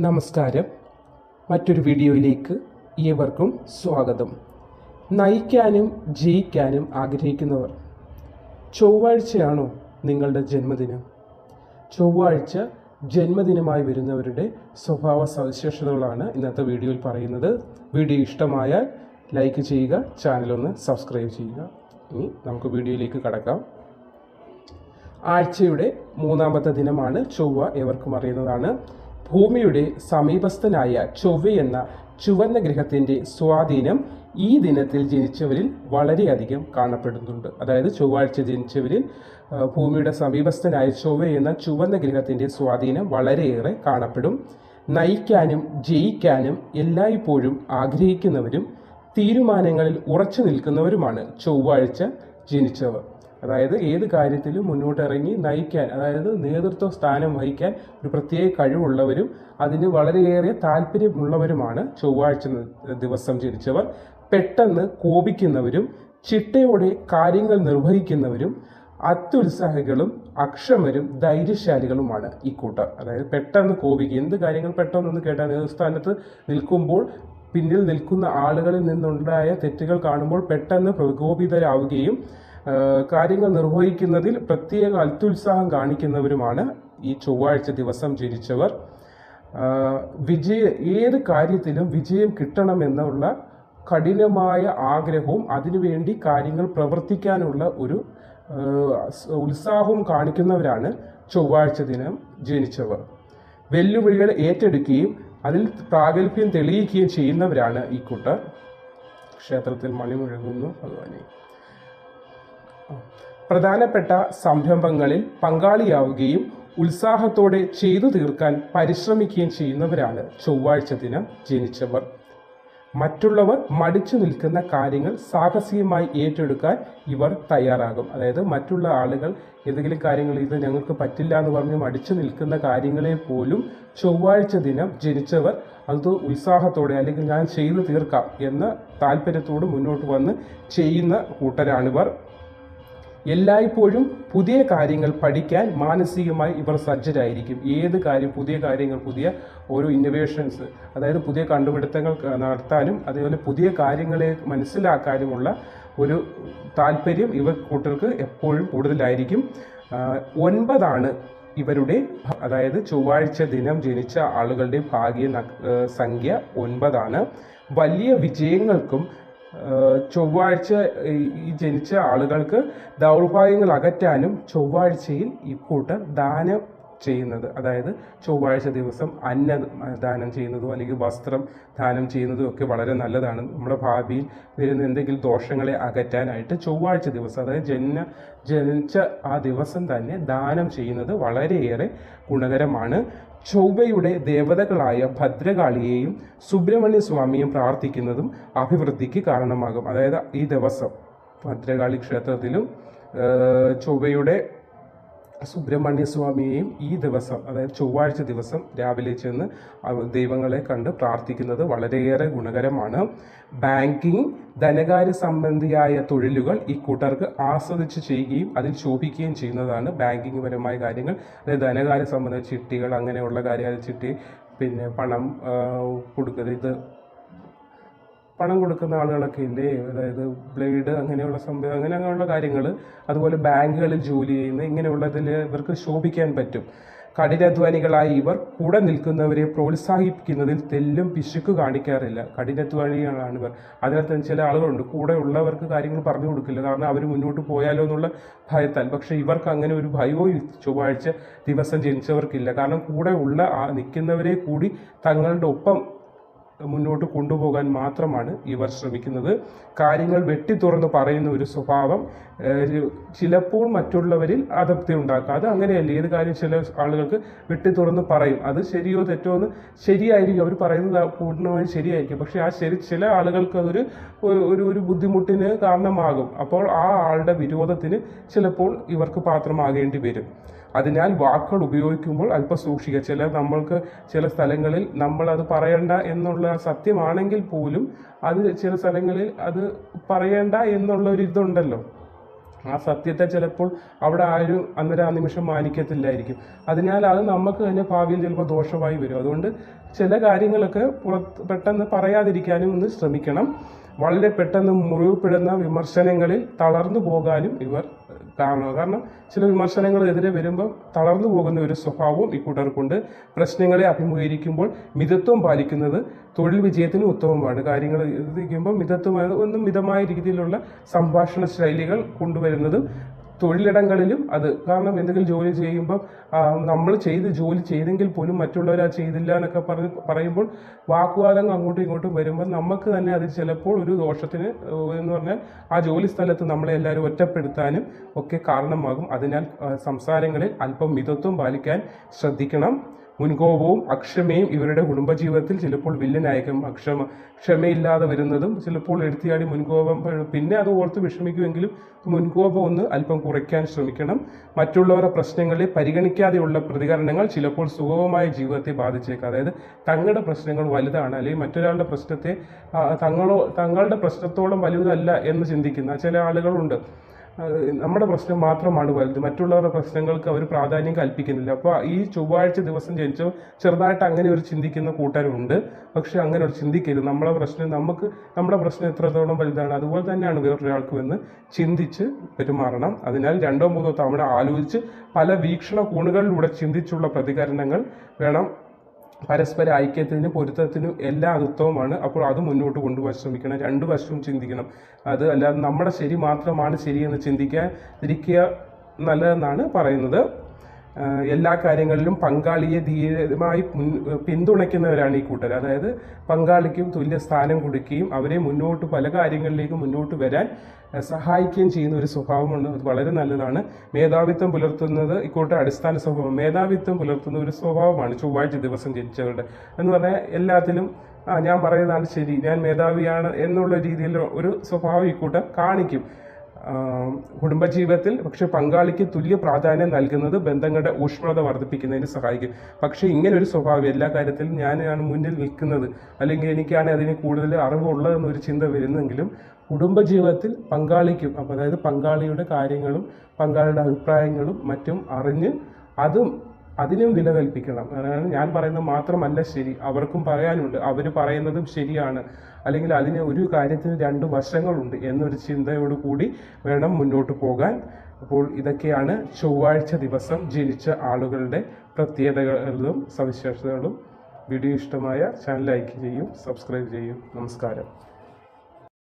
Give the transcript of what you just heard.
നമസ്കാരം. മറ്റൊരു വീഡിയോയിലേക്ക് ഏവർക്കും സ്വാഗതം. നയിക്കാനും ജയിക്കാനും ആഗ്രഹിക്കുന്നവർ ചൊവ്വാഴ്ചയാണോ നിങ്ങളുടെ ജന്മദിനം? ചൊവ്വാഴ്ച ജന്മദിനമായി വരുന്നവരുടെ സ്വഭാവ സവിശേഷതകളാണ് ഇന്നത്തെ വീഡിയോയിൽ പറയുന്നത്. വീഡിയോ ഇഷ്ടമായാൽ ലൈക്ക് ചെയ്യുക ചാനലൊന്ന് സബ്സ്ക്രൈബ് ചെയ്യുക. ഇനി നമുക്ക് വീഡിയോയിലേക്ക് കടക്കാം. ആഴ്ചയുടെ മൂന്നാമത്തെ ദിനമാണ് ചൊവ്വ ഏവർക്കും അറിയുന്നതാണ്. ഭൂമിയുടെ സമീപസ്ഥനായ ചൊവ്വ എന്ന ചുവന്ന ഗ്രഹത്തിന്റെ സ്വാധീനം ഈ ദിനത്തിൽ ജനിച്ചവരിൽ വളരെയധികം കാണപ്പെടുന്നുണ്ട്. അതായത് ചൊവ്വാഴ്ച ജനിച്ചവരിൽ ഭൂമിയുടെ സമീപസ്ഥനായ ചൊവ്വ എന്ന ചുവന്ന ഗ്രഹത്തിന്റെ സ്വാധീനം വളരെയേറെ കാണപ്പെടും. നയിക്കാനും ജയിക്കാനും എല്ലായ്പ്പോഴും ആഗ്രഹിക്കുന്നവരും തീരുമാനങ്ങളിൽ ഉറച്ചു നിൽക്കുന്നവരുമാണ് ചൊവ്വാഴ്ച ജനിച്ചവർ. അതായത് ഏത് കാര്യത്തിലും മുന്നോട്ടിറങ്ങി നയിക്കാൻ അതായത് നേതൃത്വ സ്ഥാനം വഹിക്കാൻ ഒരു പ്രത്യേക കഴിവുള്ളവരും അതിന് വളരെയേറെ താല്പര്യമുള്ളവരുമാണ് ചൊവ്വാഴ്ച ദിവസം ജനിച്ചവർ. പെട്ടെന്ന് കോപിക്കുന്നവരും ചിട്ടയോടെ കാര്യങ്ങൾ നിർവഹിക്കുന്നവരും അത്യുത്സാഹികളും അക്ഷമരും ധൈര്യശാലികളുമാണ് ഈ കൂട്ടർ അതായത് പെട്ടെന്ന് കോപിക്കുക. എന്ത് കാര്യങ്ങൾ പെട്ടെന്ന് കേട്ടാൽ നേതൃസ്ഥാനത്ത് നിൽക്കുമ്പോൾ പിന്നിൽ നിൽക്കുന്ന ആളുകളിൽ നിന്നുണ്ടായ തെറ്റുകൾ കാണുമ്പോൾ പെട്ടെന്ന് പ്രകോപിതരാവുകയും കാര്യങ്ങൾ നിർവഹിക്കുന്നതിൽ പ്രത്യേക അത്യുത്സാഹം കാണിക്കുന്നവരുമാണ് ഈ ചൊവ്വാഴ്ച ദിവസം ജനിച്ചവർ. വിജയ ഏത് കാര്യത്തിലും വിജയം കിട്ടണമെന്നുള്ള കഠിനമായ ആഗ്രഹവും അതിനുവേണ്ടി കാര്യങ്ങൾ പ്രവർത്തിക്കാനുള്ള ഒരു ഉത്സാഹവും കാണിക്കുന്നവരാണ് ചൊവ്വാഴ്ച ദിനം ജനിച്ചവർ. വെല്ലുവിളികൾ ഏറ്റെടുക്കുകയും അതിൽ പ്രാഗൽഭ്യം തെളിയിക്കുകയും ചെയ്യുന്നവരാണ് ഈ കൂട്ടർ. ക്ഷേത്രത്തിൽ മണിമുഴങ്ങുന്നു ഭഗവാനെ. പ്രധാനപ്പെട്ട സംരംഭങ്ങളിൽ പങ്കാളിയാവുകയും ഉത്സാഹത്തോടെ ചെയ്തു തീർക്കാൻ പരിശ്രമിക്കുകയും ചെയ്യുന്നവരാണ് ചൊവ്വാഴ്ച ദിനം ജനിച്ചവർ. മറ്റുള്ളവർ മടിച്ചു നിൽക്കുന്ന കാര്യങ്ങൾ സാഹസികമായി ഏറ്റെടുക്കാൻ ഇവർ തയ്യാറാകും. അതായത് മറ്റുള്ള ആളുകൾ ഏതെങ്കിലും കാര്യങ്ങൾ ഇത് ഞങ്ങൾക്ക് പറ്റില്ല എന്ന് പറഞ്ഞ് മടിച്ചു നിൽക്കുന്ന കാര്യങ്ങളെ പോലും ചൊവ്വാഴ്ച ദിനം ജനിച്ചവർ അത് ഉത്സാഹത്തോടെ അല്ലെങ്കിൽ ഞാൻ ചെയ്തു തീർക്കാം എന്ന താല്പര്യത്തോട് മുന്നോട്ട് വന്ന് ചെയ്യുന്ന കൂട്ടരാണിവർ. എല്ലായ്പ്പോഴും പുതിയ കാര്യങ്ങൾ പഠിക്കാൻ മാനസികമായി ഇവർ സജ്ജരായിരിക്കും. ഏത് കാര്യം പുതിയ കാര്യങ്ങൾ പുതിയ ഓരോ ഇന്നൊവേഷൻസ് അതായത് പുതിയ കണ്ടുപിടുത്തങ്ങൾ നടത്താനും അതേപോലെ പുതിയ കാര്യങ്ങളെ മനസ്സിലാക്കാനുമുള്ള ഒരു താല്പര്യം ഇവർ കൂട്ടർക്ക് എപ്പോഴും കൂടുതലായിരിക്കും. ഒൻപതാണ് ഇവരുടെ അതായത് ചൊവ്വാഴ്ച ദിനം ജനിച്ച ആളുകളുടെ ഭാഗ്യ സംഖ്യ ഒൻപതാണ്. വലിയ വിജയങ്ങൾക്കും ചൊവ്വാഴ്ച ഈ- ജനിച്ച ആളുകൾക്ക് ദൗർഭാഗ്യങ്ങൾ അകറ്റാനും ചൊവ്വാഴ്ചയിൽ ഇക്കൂട്ടർ കൂട്ടർ ദാനം ചെയ്യുന്നത്. അതായത് ചൊവ്വാഴ്ച ദിവസം അന്ന ദാനം ചെയ്യുന്നതോ അല്ലെങ്കിൽ വസ്ത്രം ദാനം ചെയ്യുന്നതോ ഒക്കെ വളരെ നല്ലതാണ്. നമ്മുടെ ഭാവിയിൽ വരുന്ന എന്തെങ്കിലും ദോഷങ്ങളെ അകറ്റാനായിട്ട് ചൊവ്വാഴ്ച ദിവസം അതായത് ജന ജനിച്ച ആ ദിവസം തന്നെ ദാനം ചെയ്യുന്നത് വളരെയേറെ ഗുണകരമാണ്. ചൊവ്വയുടെ ദേവതകളായ ഭദ്രകാളിയെയും സുബ്രഹ്മണ്യ സ്വാമിയും പ്രാർത്ഥിക്കുന്നതും അഭിവൃദ്ധിക്ക് കാരണമാകും. അതായത് ഈ ദിവസം ഭദ്രകാളി ക്ഷേത്രത്തിലും ചൊവ്വയുടെ സുബ്രഹ്മണ്യ സ്വാമിയെയും ഈ ദിവസം അതായത് ചൊവ്വാഴ്ച ദിവസം രാവിലെ ചെന്ന് ദൈവങ്ങളെ കണ്ട് പ്രാർത്ഥിക്കുന്നത് വളരെയേറെ ഗുണകരമാണ്. ബാങ്കിങ് ധനകാര്യ സംബന്ധിയായ തൊഴിലുകൾ ഈ കൂട്ടർക്ക് ആസ്വദിച്ച് ചെയ്യുകയും അതിൽ ശോഭിക്കുകയും ചെയ്യുന്നതാണ് ബാങ്കിങ് പരമായ കാര്യങ്ങൾ. അതായത് ധനകാര്യ സംബന്ധ ചിട്ടികൾ അങ്ങനെയുള്ള കാര്യ ചിട്ടി പിന്നെ പണം കൊടുക്കരുത് പണം കൊടുക്കുന്ന ആളുകളൊക്കെ ഇല്ലേ? അതായത് ബ്ലേഡ് അങ്ങനെയുള്ള സംഭവം അങ്ങനെ അങ്ങനെയുള്ള കാര്യങ്ങൾ അതുപോലെ ബാങ്കുകളിൽ ജോലി ചെയ്യുന്ന ഇങ്ങനെയുള്ളതിൽ ഇവർക്ക് ശോഭിക്കാൻ പറ്റും. കഠിനാധ്വാനികളായ ഇവർ കൂടെ നിൽക്കുന്നവരെ പ്രോത്സാഹിപ്പിക്കുന്നതിൽ തെല്ലും പിശുക്ക് കാണിക്കാറില്ല. കഠിനാധ്വാനികളാണ് ഇവർ. അതിനകത്ത് ചില ആളുകളുണ്ട്. കൂടെ ഉള്ളവർക്ക് കാര്യങ്ങൾ പറഞ്ഞു കൊടുക്കില്ല. കാരണം അവർ മുന്നോട്ട് പോയാലോ എന്നുള്ള ഭയത്താൽ. പക്ഷേ ഇവർക്ക് അങ്ങനെ ഒരു ഭയവും ചൊവ്വാഴ്ച ദിവസം ജനിച്ചവർക്കില്ല. കാരണം കൂടെ ഉള്ള ആ നിൽക്കുന്നവരെ കൂടി തങ്ങളുടെ ഒപ്പം മുന്നോട്ട് കൊണ്ടുപോകാൻ മാത്രമാണ് ഇവർ ശ്രമിക്കുന്നത്. കാര്യങ്ങൾ വെട്ടി തുറന്ന് പറയുന്ന ഒരു സ്വഭാവം ചിലപ്പോൾ മറ്റുള്ളവരിൽ അതൃപ്തി ഉണ്ടാക്കുക അത് അങ്ങനെയല്ല? ഏത് കാര്യം ചില ആളുകൾക്ക് വെട്ടി തുറന്ന് പറയും. അത് ശരിയോ തെറ്റോ എന്ന് ശരിയായിരിക്കും. അവർ പറയുന്നത് പൂർണമായും ശരിയായിരിക്കും. പക്ഷേ ആ ശരി ചില ആളുകൾക്ക് അതൊരു ഒരു- ഒരു ബുദ്ധിമുട്ടിന് കാരണമാകും. അപ്പോൾ ആ ആളുടെ വിരോധത്തിന് ചിലപ്പോൾ ഇവർക്ക് പാത്രമാകേണ്ടി വരും. അതിനാൽ വാക്കുകൾ ഉപയോഗിക്കുമ്പോൾ അല്പം സൂക്ഷിക്കുക. ചില നമ്മൾക്ക് ചില സ്ഥലങ്ങളിൽ നമ്മൾ അത് പറയണ്ട എന്നുള്ള സത്യമാണെങ്കിൽ പോലും അത് ചില സ്ഥലങ്ങളിൽ അത് പറയണ്ട എന്നുള്ള ഒരു ഇതുണ്ടല്ലോ. ആ സത്യത്തെ ചിലപ്പോൾ അവിടെ ആരും അന്നേരം ആ നിമിഷം മാനിക്കത്തില്ലായിരിക്കും. അതിനാൽ അത് നമുക്ക് തന്നെ ഭാവിയിൽ ചിലപ്പോൾ ദോഷമായി വരും. അതുകൊണ്ട് ചില കാര്യങ്ങളൊക്കെ പുറത്ത് പെട്ടെന്ന് പറയാതിരിക്കാനും ഒന്ന് ശ്രമിക്കണം. വളരെ പെട്ടെന്ന് മുറിവപ്പെടുന്ന വിമർശനങ്ങളിൽ തളർന്നു പോകാനും ഇവർ കാണുക കാരണം ചില വിമർശനങ്ങൾ എതിരെ വരുമ്പോൾ തളർന്നു പോകുന്ന ഒരു സ്വഭാവവും ഇക്കൂട്ടർക്കുണ്ട് പ്രശ്നങ്ങളെ അഭിമുഖീകരിക്കുമ്പോൾ മിതത്വം പാലിക്കുന്നത് തൊഴിൽ വിജയത്തിന് ഉത്തമമാണ്. കാര്യങ്ങൾ ഇരിക്കുമ്പോൾ മിതത്വമായ ഒന്നും മിതമായ രീതിയിലുള്ള സംഭാഷണ ശൈലികൾ കൊണ്ടുവരുന്നതും തൊഴിലിടങ്ങളിലും അത്. കാരണം എന്തെങ്കിലും ജോലി ചെയ്യുമ്പോൾ നമ്മൾ ചെയ്ത് ജോലി ചെയ്തെങ്കിൽ പോലും മറ്റുള്ളവർ അത് ചെയ്തില്ല എന്നൊക്കെ പറഞ്ഞ് പറയുമ്പോൾ വാക്കുവാദങ്ങൾ അങ്ങോട്ടും ഇങ്ങോട്ടും വരുമ്പോൾ നമുക്ക് തന്നെ അത് ചിലപ്പോൾ ഒരു ദോഷത്തിന് എന്ന് പറഞ്ഞാൽ ആ ജോലി സ്ഥലത്ത് നമ്മളെ എല്ലാവരും ഒറ്റപ്പെടുത്താനും ഒക്കെ കാരണമാകും. അതിനാൽ സംസാരങ്ങളിൽ അല്പം മിതത്വം പാലിക്കാൻ ശ്രദ്ധിക്കണം. മുൻകോപവും അക്ഷമയും ഇവരുടെ കുടുംബജീവിതത്തിൽ ചിലപ്പോൾ വില്ലനായേക്കും അക്ഷമ ക്ഷമയില്ലാതെ വരുന്നതും ചിലപ്പോൾ എടുത്തിയാടി മുൻകോപം പിന്നെ അത് ഓർത്ത് വിഷമിക്കുമെങ്കിലും മുൻകോപം ഒന്ന് അല്പം കുറയ്ക്കാൻ ശ്രമിക്കണം. മറ്റുള്ളവരുടെ പ്രശ്നങ്ങളെ പരിഗണിക്കാതെയുള്ള പ്രതികരണങ്ങൾ ചിലപ്പോൾ സുഗമമായ ജീവിതത്തെ ബാധിച്ചേക്കാം. അതായത് തങ്ങളുടെ പ്രശ്നങ്ങൾ വലുതാണ് അല്ലെങ്കിൽ മറ്റൊരാളുടെ പ്രശ്നത്തെ തങ്ങളോ തങ്ങളുടെ പ്രശ്നത്തോളം വലുതല്ല എന്ന് ചിന്തിക്കുന്ന ചില ആളുകളുണ്ട്. നമ്മുടെ പ്രശ്നം മാത്രമാണ് വലുത്. മറ്റുള്ളവരുടെ പ്രശ്നങ്ങൾക്ക് അവർ പ്രാധാന്യം കൽപ്പിക്കുന്നില്ല. അപ്പോൾ ഈ ചൊവ്വാഴ്ച ദിവസം ജനിച്ചോ ചെറുതായിട്ട് അങ്ങനെ ഒരു ചിന്തിക്കുന്ന കൂട്ടരുണ്ട്. പക്ഷെ അങ്ങനെ ഒരു ചിന്തിക്കരുത്. നമ്മളെ പ്രശ്നം നമുക്ക് നമ്മുടെ പ്രശ്നം എത്രത്തോളം വലുതാണ് അതുപോലെ തന്നെയാണ് വേറൊരാൾക്കും എന്ന് ചിന്തിച്ച് പെരുമാറണം. അതിനാൽ രണ്ടോ മൂന്നോ തവണ ആലോചിച്ച് പല വീക്ഷണ കോണുകളിലൂടെ ചിന്തിച്ചുള്ള പ്രതികരണങ്ങൾ വേണം പരസ്പര ഐക്യത്തിനും പൊരുത്തത്തിനും എല്ലാ അത് അപ്പോൾ അത് മുന്നോട്ട് കൊണ്ടുപോകാൻ ശ്രമിക്കണം. രണ്ടു വശവും ചിന്തിക്കണം. അത് അല്ലാതെ നമ്മുടെ ശരി മാത്രമാണ് ശരിയെന്ന് ചിന്തിക്കാതിരിക്കുക നല്ലതെന്നാണ് പറയുന്നത്. എല്ലാ കാര്യങ്ങളിലും പങ്കാളിയെ ധീരമായി പിന്തുണയ്ക്കുന്നവരാണ് ഈ കൂട്ടർ. അതായത് പങ്കാളിക്കും തുല്യ സ്ഥാനം കൊടുക്കുകയും അവരെ മുന്നോട്ട് പല കാര്യങ്ങളിലേക്കും മുന്നോട്ട് വരാൻ സഹായിക്കുകയും ചെയ്യുന്ന ഒരു സ്വഭാവമുണ്ട്. അത് വളരെ നല്ലതാണ്. മേധാവിത്വം പുലർത്തുന്നത് ഇക്കൂട്ട അടിസ്ഥാന സ്വഭാവം. മേധാവിത്വം പുലർത്തുന്ന ഒരു സ്വഭാവമാണ് ചൊവ്വാഴ്ച ദിവസം ജനിച്ചവരുടെ. എന്ന് പറഞ്ഞാൽ എല്ലാത്തിലും ആ ഞാൻ പറയുന്നതാണ് ശരി. ഞാൻ മേധാവിയാണ് എന്നുള്ള രീതിയിൽ ഒരു സ്വഭാവം ഇക്കൂട്ടം കാണിക്കും. കുടുംബജീവിതത്തിൽ പക്ഷെ പങ്കാളിക്ക് തുല്യ പ്രാധാന്യം നൽകുന്നത് ബന്ധങ്ങളുടെ ഊഷ്മളത വർദ്ധിപ്പിക്കുന്നതിന് സഹായിക്കും. പക്ഷേ ഇങ്ങനെ ഒരു സ്വഭാവം എല്ലാ കാര്യത്തിലും ഞാനാണ് മുന്നിൽ നിൽക്കുന്നത്. അല്ലെങ്കിൽ എനിക്കാണ് അതിന് കൂടുതൽ അറിവുള്ളതെന്നൊരു ചിന്ത വരുന്നെങ്കിലും കുടുംബജീവിതത്തിൽ പങ്കാളിക്കും അപ്പോൾ അതായത് പങ്കാളിയുടെ കാര്യങ്ങളും പങ്കാളിയുടെ അഭിപ്രായങ്ങളും മറ്റും അറിഞ്ഞ് അതും അതിനും വില കൽപ്പിക്കണം അതാണ് ഞാൻ പറയുന്നത് മാത്രമല്ല ശരി. അവർക്കും പറയാനുണ്ട്. അവർ പറയുന്നതും ശരിയാണ്. അല്ലെങ്കിൽ അതിന് ഒരു കാര്യത്തിന് രണ്ട് വശങ്ങളുണ്ട് എന്നൊരു ചിന്തയോട് കൂടി വേണം മുന്നോട്ട് പോകാൻ. അപ്പോൾ ഇതൊക്കെയാണ് ചൊവ്വാഴ്ച ദിവസം ജനിച്ച ആളുകളുടെ പ്രത്യേകതകളും സവിശേഷതകളും. വീഡിയോ ഇഷ്ടമായ ചാനൽ ലൈക്ക് ചെയ്യും സബ്സ്ക്രൈബ് ചെയ്യും. നമസ്കാരം.